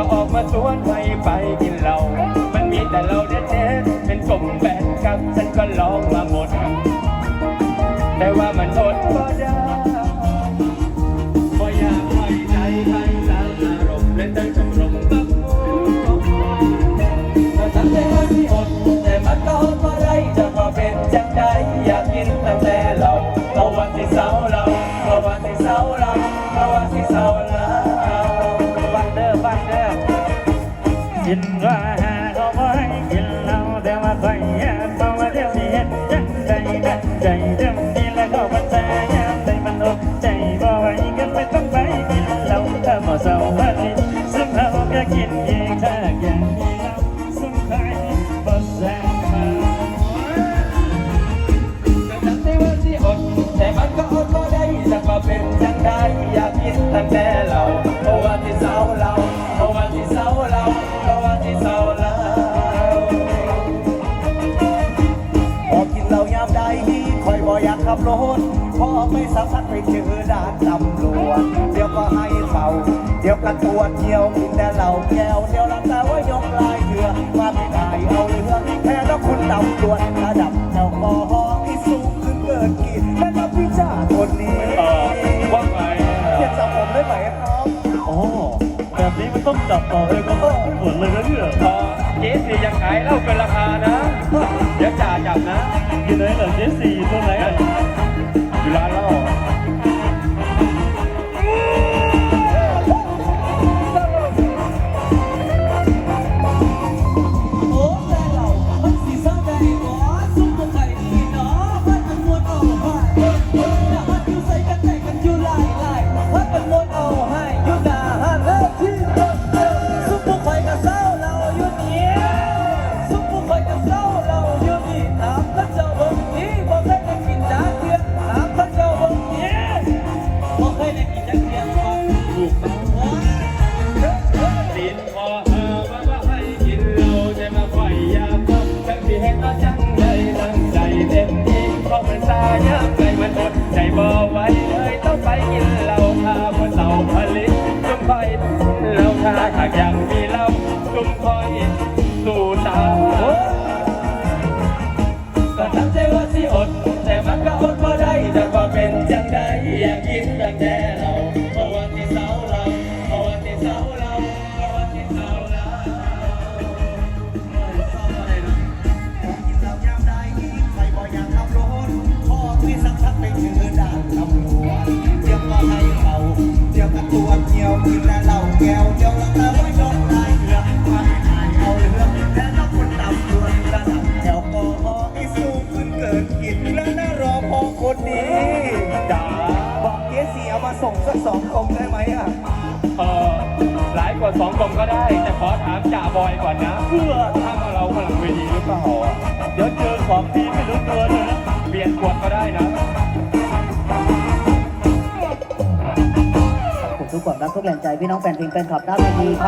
ก็ออกมาชวนให้ไปกินเหล้ามันมีแต่เราเด็ดเป็นกลุ่มแบนกับฉันก็ลองมาหมด กินว่าหาเขาบ่ให้กินเหล้าแต่ว่าคอยากเมาว่าเดี๋ยวนี้เห็นจังใจดังใจเดิมนี่แล้วก็บรรดายามใจมันอกใจบ่ไหวกันไม่ต้องไปกินเหล้าถ้าบ่เศร้าวันนี้ซึ่งเราก็กินเองถ้าอยากมีเหล้าซึ่งใครบ่แซงมาก็ทำได้ว่าที่อดแต่มันก็อดมาได้จะมาเป็นจังใดอยากกินตั้งแต่เรา ขับรถพอไม่สักพักไปเจอด่านตำรวจเดี๋ยวก็ให้เป่าเดี๋ยวก็ตรวจเที่ยวกินแต่เหล้าแก้วเดี๋ยวรับแต่ว่ายกลายเถื่อมาไม่ได้เอาเรื่องแค่แล้วคุณตำรวจระดับแอลกอฮอล์ที่สูงขึ้นเกินกินและนับพิจารคนนี้เออว่าไงเปลี่ยนสังผมได้ไหมครับโอ้แบบนี้มันต้องจับต่อเลยก็ ถูกต้องติดคอหาว่าว่าให้กินเหล้าแต่มาไฟยยาพบทั้งที่เห็นว่าจังใจตั้งใจเต็มที่เพราะมันสายามใจมันอดใจบ่ไหวเลยต้องไปกินเหล้าถ้าบ่เศร้าผลิตจุ่มคอยเหล้าถ้าหากยังมีเหล้าจุ่มคอยสู่ตาก็ตั้งใจว่าสิอด แต่มันก็อดบ่ได้แต่ก็เป็นใด คนนี้จ๋าบอกเกสีเอามาส่งสักสองกลมได้ไหมอะเออหลายกว่าสองกลมก็ได้ แต่ขอถามจ่าบอยก่อนนะ เพื่อถ้ามาเราพลังเวทีหรือเปล่าอะเดี๋ยวเจอของดีไม่รู้ตัวเลยนะเปลี่ยนขวดก็ได้นะ ขอบคุณทุกความรักทุกแรงใจพี่น้องแฟนเพลงแฟนคลับด้านเวทีครับ